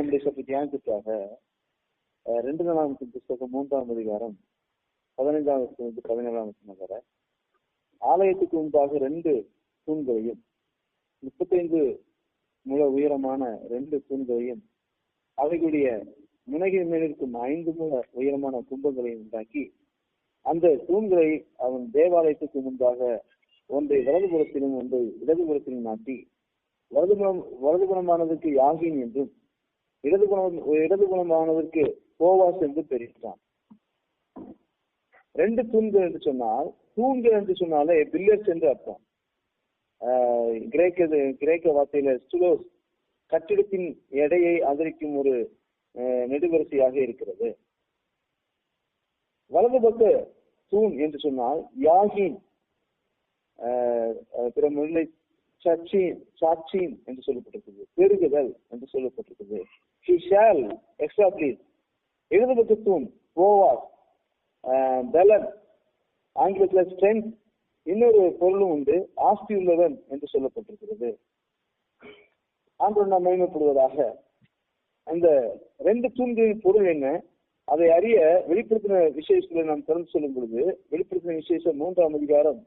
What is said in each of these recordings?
நம்முடைய சற்று தியானத்துக்காக ரெண்டு நாளாம் புத்தகம் மூன்றாம் அதிகாரம் பதினைந்தாம் பதினேழாம் வசனம் ஆலயத்துக்கு முன்பாக ரெண்டு தூண்களையும் முப்பத்தைந்து முழ உயரமான ரெண்டு தூண்களையும் அவைகளுடைய முனைகின் மேலிருக்கும் ஐந்து முழ உயரமான கும்பங்களையும் உண்டாக்கி அந்த தூண்களை அவன் தேவாலயத்துக்கு முன்பாக ஒன்றை வலதுபுறத்திலும் ஒன்றை இடதுபுறத்திலும் நாட்டி வலதுபுறம் வலதுபுறமானதுக்கு யாகின் என்றும் இடது குணம் இடது இடதுபுறமானதற்கு போவாஸ் என்று பெயரிட்டான். ரெண்டு தூண்கள் என்று சொன்னால் தூண்கள் என்று சொன்னாலே பில்லர்ஸ் என்று அர்த்தம். கிரேக்க கிரேக்க வார்த்தையில ஸ்டுலோஸ் கட்டிடத்தின் எடையை ஆதரிக்கும் ஒரு நெடுவரிசையாக இருக்கிறது. வலது பக்க தூண் என்று சொன்னால் யாகின் பிற மொழியில சச்சின் சாட்சின் என்று சொல்லப்பட்டிருக்கிறது பெருகுதல் என்று சொல்லப்பட்டிருக்கிறது he shall establish இடது பக்க தூண் போவாஸ் பலன். ஆங்கிலத்தில் ஸ்ட்ரென்த் இன்னொரு பொருளும் உண்டு ஆஸ்தி உள்ளவன் என்று சொல்லப்பட்டிருக்கிறது. ஆண்டவர் நாம் மேம்படுவதாக அந்த ரெண்டு தூண்களின் பொருள் என்ன? அதை அறிய வெளிப்படுத்தின விசேஷங்களை நாம் திறந்து சொல்லும் பொழுது வெளிப்படுத்தின விசேஷம் மூன்றாம் அதிகாரம்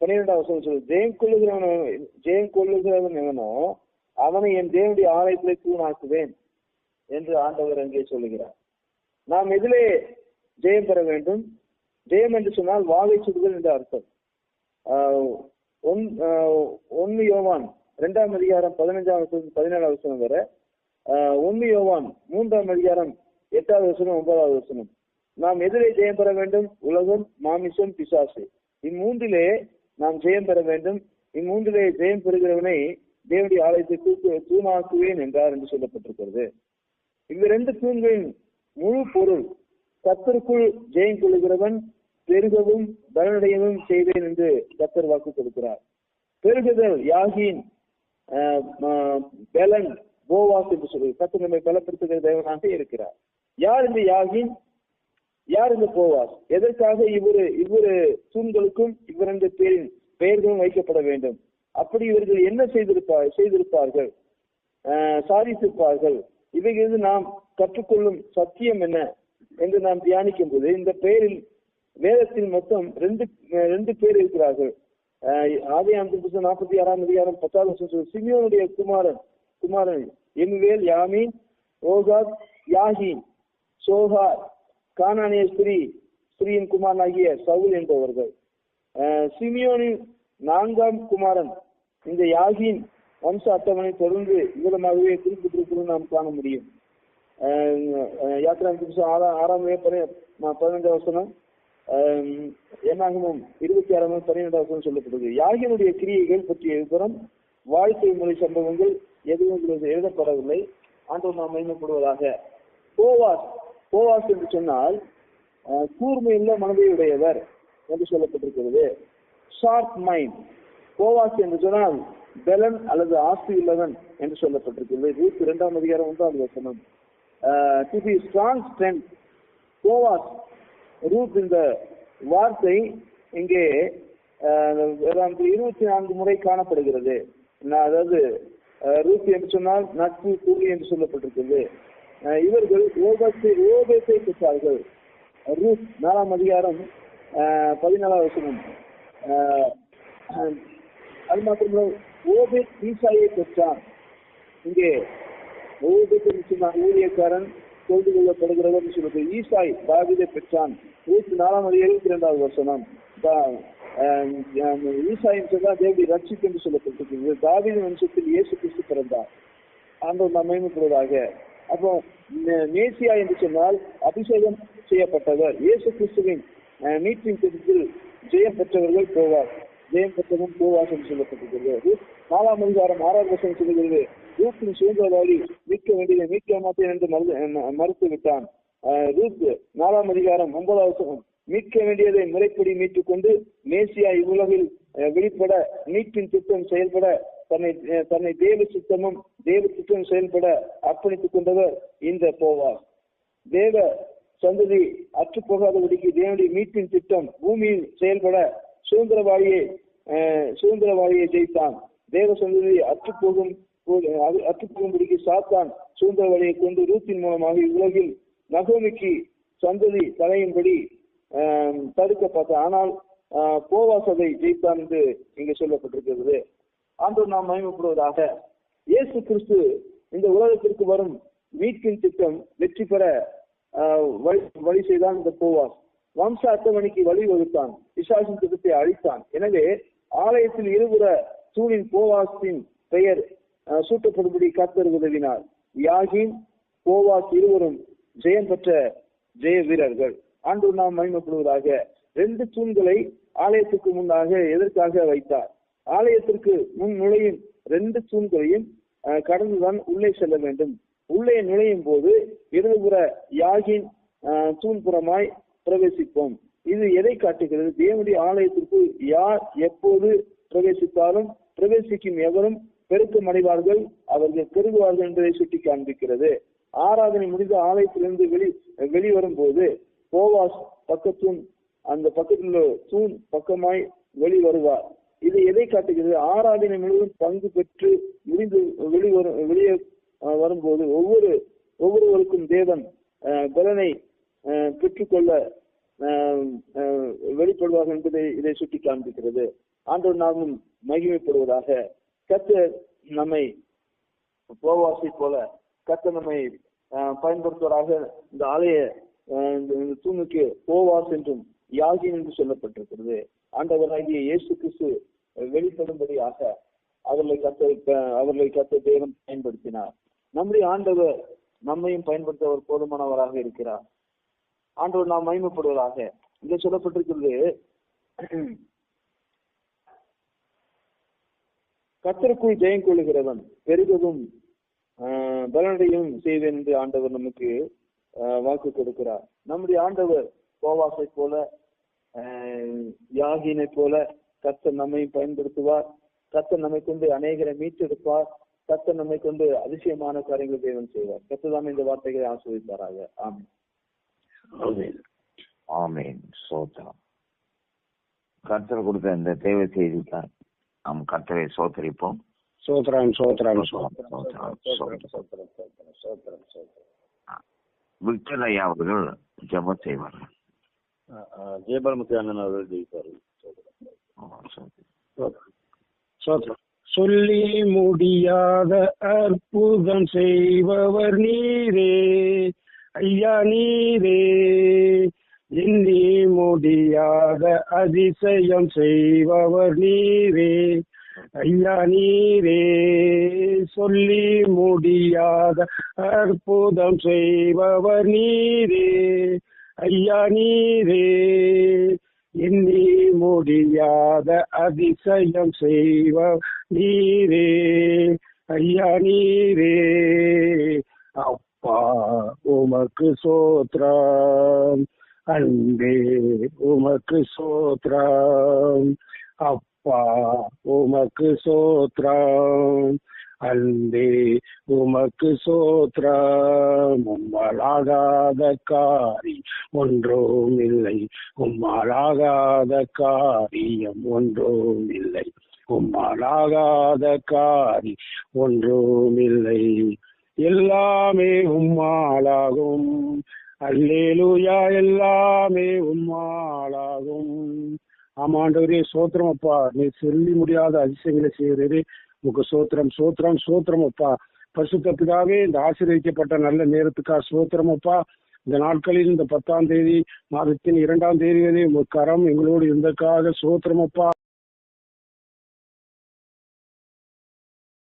பன்னிரெண்டாம் வசனம் சொல்லு ஜெயம் கொள்ளுகிறவன் ஜெயம் கொள்ளுகிறவன் எவனோ அவனை என் தேவனுடைய ஆலயத்திலே தூணாக்குவேன். என்று ஆண்டவர் அங்கே சொல்லுகிறார். நாம் எதிலே ஜெயம் பெற வேண்டும். ஜெயம் என்று சொன்னால் வாகை சுடுதல் என்று அர்த்தம். ஒன் ஒன்னு யோவான் இரண்டாம் அதிகாரம் பதினஞ்சாம் வசனம் பதினேழாம் வசனம் வரை. ஒன்னு யோவான் மூன்றாம் அதிகாரம் எட்டாவது வசனம் ஒன்பதாவது வசனம். நாம் எதிலே ஜெயம் பெற வேண்டும்? உலகம் மாமிசம் பிசாசு. இம்மூன்றிலே நாம் ஜெயம் பெற வேண்டும். இம்மூன்றிலே ஜெயம் பெறுகிறவனை தேவனுடைய ஆலயத்தை தூக்கு தூணாக்குவேன் என்றார் என்று சொல்லப்பட்டிருக்கிறது. இந்த ரெண்டு தூண்களின் முழு பொருள் கத்தருக்குள் ஜெயம் கொள்கிறவன் பெருகவும் பலனடையவும் செய்வேன் என்று கத்தர் வாக்கு கொடுக்கிறார். பெருகுதல் யாகின் ஆஹ், பெலன் போவாஸ் என்று சொல்லி கத்தர் நம்மை பலப்படுத்துகிற தேவனாக இருக்கிறார். யார் இந்த யாகின்? யார் இந்த போவாஸ்? எதற்காக இவ்வொரு இவ்வொரு தூண்களுக்கும் இவ்விரண்டு பேரின் பெயர்களும் வைக்கப்பட வேண்டும்? அப்படி இவர்கள் என்ன செய்திருப்பார் செய்திருப்பார்கள்? ஆஹ், சாதித்திருப்பார்கள்? இவைகளிலிருந்து நாம் கற்றுக்கொள்ளும் சத்தியம் என்ன என்று நாம் தியானிக்கும் போது இந்த பெயரில் வேதத்தில் மொத்தம் ரெண்டு ரெண்டு பேர் இருக்கிறார்கள். ஆஹ் ஆதியாம் புத்தகம் நாற்பத்தி ஆறாம் அதிகாரம் பத்தாவது வருஷம் சிமியோனுடைய குமாரன் குமாரன் எம்வேல் யாமீன் ஓகாத் யாஹீன் சோஹார் கானானிய ஸ்ரியின் குமாரன் ஆகிய சவுல் என்பவர்கள். சிமியோனின் நான்காம் குமாரன் இந்த யாகின் வம்ச அட்டவணை தொடர்ந்து மூலமாகவே குறிப்பிட்டிருக்கிறது நாம் காண முடியும். யாத்திரா ஆறாம் ஆறாம் பதினஞ்சாம் வசனம். என்னாகமும்? இருபத்தி ஆறாம் பன்னிரெண்டாம் வசனம் சொல்லப்படுது. யாகினுடைய கிரியைகள் பற்றிய விவரம் வாழ்க்கை முறை சம்பவங்கள் எதுவும் எழுதப்படவில்லை. ஆண்டவர் நாம் மயமப்படுவதாக கோவாஸ் கோவாஸ் என்று சொன்னால் கூர்மையுள்ள மனதை உடையவர் என்று சொல்லப்பட்டிருக்கிறது. ஷார்ப் மைண்ட் கோவாசி என்று சொன்னால் பெலன் அல்லது ஆஸ்தி இல்லவன் என்று சொல்லப்பட்டிருக்கிறது ரூத் இரண்டாம் அதிகாரம் ஒன்றாவது வசனம். டு பி ஸ்ட்ராங் ஸ்ட்ரென்த் கோவாஸ் ரூத் இந்த வார்த்தை இங்கே இருபத்தி நான்கு முறை காணப்படுகிறது. நான் அதாவது ஆஹ், ரூத் என்று சொன்னால் நட்பு கூலி என்று சொல்லப்பட்டிருக்கிறது. இவர்கள் ஓபத்தை ஓபத்தை பெற்றார்கள். ரூத் நாலாம் அதிகாரம் பதினாலாம் வசனம். அது மாத்திரமல்ல ஓபேத் ஈசாயை பெற்றான். இங்கே ஓபேத் ஊழியக்காரன் கொண்டு கொள்ளப்படுகிறவர் சொல்லுது ஈசாய் தாவிதை பெற்றான். இருபத்தி நாலாம் அதிகாரம் இருபத்தி இரண்டாவது வருஷம் ஈசாயின் சொன்னா தேவடி ரட்சிக்கு என்று சொல்லப்பட்டிருக்கிறது. தாவித வம்சத்தில் இயேசு கிறிஸ்து பிறந்தார். ஆண்டவர் நாம் மேம்படுவதாக அப்போ நேசியா மேசியா என்று சொன்னால் அபிஷேகம் செய்யப்பட்டவர். இயேசு கிறிஸ்துவின் அஹ், மீட்பின் திட்டத்தில் ஜெயம் பெற்றவர்கள் போவார். ஜெயம் பெற்றவன் என்று சொல்லப்பட்டிருக்கிறது. நாலாம் அதிகாரம் ஆறாவது வருஷம் சொல்லுகிறது ரூத்தின் சுதந்திரவாளி மீட்க வேண்டியதை மீட்க மாட்டேன் என்று மறுத்து விட்டான் ரூத் நாலாம் அதிகாரம் ஒன்பதாவது மீட்க வேண்டியதை முறைப்படி மீட்டுக் கொண்டு மேசியா இவ்வுலகில் வெளிப்பட மீட்பின் திட்டம் செயல்பட தன்னை தன்னை தேவ சித்தமும் தேவ திட்டம் செயல்பட அர்ப்பணித்துக் கொண்டவர் இந்த போவார் தேவ சந்ததி அற்றுப்போகாதபடிக்கு தேவனுடைய மீட்பின் திட்டம் பூமியில் செயல்பட சுதந்திரவாதியை அஹ், சுதந்திரவாளியை ஜெயித்தான். தேவ சந்ததியை அற்று போகும் அற்றுப்போகும்படிக்கு சாத்தான் சுதந்திரவாதியை வழியை கொண்டு ரூத்தின் மூலமாக இவ்வுலகில் நகோமிக்கு சந்ததி தலையும்படி ஆஹ், தடுக்க பார்த்தான். ஆனால் ஆஹ், போவாஸ் அதை ஜெயித்தான் என்று இங்கே சொல்லப்பட்டிருக்கிறது. ஆண்டவர் நாம் மயமப்படுவதாக இயேசு கிறிஸ்து இந்த உலகத்திற்கு வரும் மீட்கின் திட்டம் வெற்றி பெற ஆஹ், வழி வழி செய்தான் இந்த போவாஸ். வம்ச அட்டவணைக்கு வழிவகுத்தான். விசாசின் திட்டத்தை அழித்தான். எனவே ஆலயத்தில் இருபுற தூணின் கோவாசின் பெயர் சூட்டப்படும்படி கத்தர் உதவினார். யாகின் கோவாஸ் இருவரும் ஜெயம் பெற்ற ஜெய வீரர்கள். ஆண்டு நாம் மகிமைப்படுவதாக ரெண்டு தூண்களை ஆலயத்துக்கு முன்னாக எதற்காக வைத்தார்? ஆலயத்திற்கு முன் நுழையும் ரெண்டு தூண்களையும் கடந்துதான் உள்ளே செல்ல வேண்டும். உள்ளே நுழையும் போது இடதுபுற யாகின் தூண்புறமாய் பிரவேசிப்போம். இது எதை காட்டுகிறது? தேவனுடைய ஆலயத்திற்கு யார் எப்போது பிரவேசித்தாலும் பிரவேசிக்கும் எவரும் பெருக்கம் அடைவார்கள் அவர்கள் பெருகுவார்கள் என்பதை சுட்டி காண்பிக்கிறது. ஆராதனை முடிந்த ஆலயத்திலிருந்து வெளி வெளிவரும் போது போவாஸ் பக்கத்தூண் அந்த பக்கத்தில் உள்ள தூண் பக்கமாய் வெளி வருவார் இது எதை காட்டுகிறது? ஆராதனை முழுவதும் பங்கு பெற்று முடிந்து வெளிவரும் வெளியே வரும்போது ஒவ்வொரு ஒவ்வொருவருக்கும் தேவன் பலனை பெற்றுக்கொள்ள வெளிப்படுவார்கள் என்பதை இதை சுட்டி காண்பிக்கிறது. ஆண்டவர் நாமும் மகிமைப்படுவதாக கத்தர் நம்மை போவாசை போல கத்த நம்மை பயன்படுத்துவதாக இந்த ஆலய தூணுக்கு போவாஸ் என்றும் யாகி என்று சொல்லப்பட்டிருக்கிறது. ஆண்டவராகிய இயேசு கிறிஸ்து வெளிப்படும்படியாக அவர்களை கத்த அவர்களை கத்த தேவன் பயன்படுத்தினார். நம்முடைய ஆண்டவர் நம்மையும் பயன்படுத்த அவர் போதுமானவராக இருக்கிறார். ஆண்டவர் நாம் மயமப்படுவதாக இங்க சொல்லப்பட்டிருக்கிறது கத்தருக்குள் ஜெயம் கொள்ளுகிறவன் பெரிதும் ஆஹ், பலனடையும் செய்வேன் என்று ஆண்டவர் நமக்கு ஆஹ், வாக்கு கொடுக்கிறார். நம்முடைய ஆண்டவர் கோவாசை போல ஆஹ், யாகினை போல கர்த்தர் நம்மை பயன்படுத்துவார். கர்த்தர் நம்மை கொண்டு அநேகரை மீட்டெடுப்பார். கர்த்தர் நம்மை கொண்டு அதிசயமான காரியங்களை தேவன் செய்வார். கர்த்தர் இந்த வார்த்தைகளை ஆசிரியப்பாராக. ஆமாம் ஆமென். சோத்திரம். கர்த்தர் கொடுத்த இந்த தேவை செய்திக்கார் நாம் கர்த்தரை சோத்தரிப்போம். சோத்ராம் சோத்ராம் விக்டர் ஐயா அவர்கள் ஜெபம் செய்வார்கள் ஜெயபாலமுத்தி அண்ணன் அவர்கள் ஜெயிப்பார்கள் சொல்லி முடியாத அற்புதம் செய்பவர் நீரே. ஐயா நீரே. இன்னி முடியாத அதிசயம் செய்பவர் நீரே. ஐயா நீரே. சொல்லி முடியாத அற்புதம் செய்பவர் நீரே. ஐயா நீரே. எண்ணி முடியாத அதிசயம் செய்வ நீரே. ஐயா நீரே. அப்பா உமக்கு சோத்ரம். அன்பே உமக்கு சோத்ராம். அப்பா உமக்கு சோத்ராம். அன்பே உமக்கு சோத்ராம். உம்மாலாகாத காரி ஒன்றும் இல்லை. உம்மாலாகாத காரியம் ஒன்றும் இல்லை. உம்மாலாகாத காரி ஒன்றும் இல்லை. எல்லாமே உம்மாலாகும். அல்லேலூயா எல்லாமே உம்மாலாகும் ஆமாண்டவரே சோத்திரம் அப்பா. நீ சொல்லி முடியாத அதிசயங்களை செய்கிறதே உங்க சோத்திரம் சோத்திரம் சோத்திரம் அப்பா. பரிசுத்த இந்த ஆசீர்வதிக்கப்பட்ட நல்ல நேரத்துக்காக சோத்திரம் அப்பா. இந்த நாட்களில் இந்த பத்தாம் தேதி மாதத்தின் இரண்டாம் தேதி வரை உங்க கரம் எங்களோடு இருந்தக்காக சோத்திரம் அப்பா.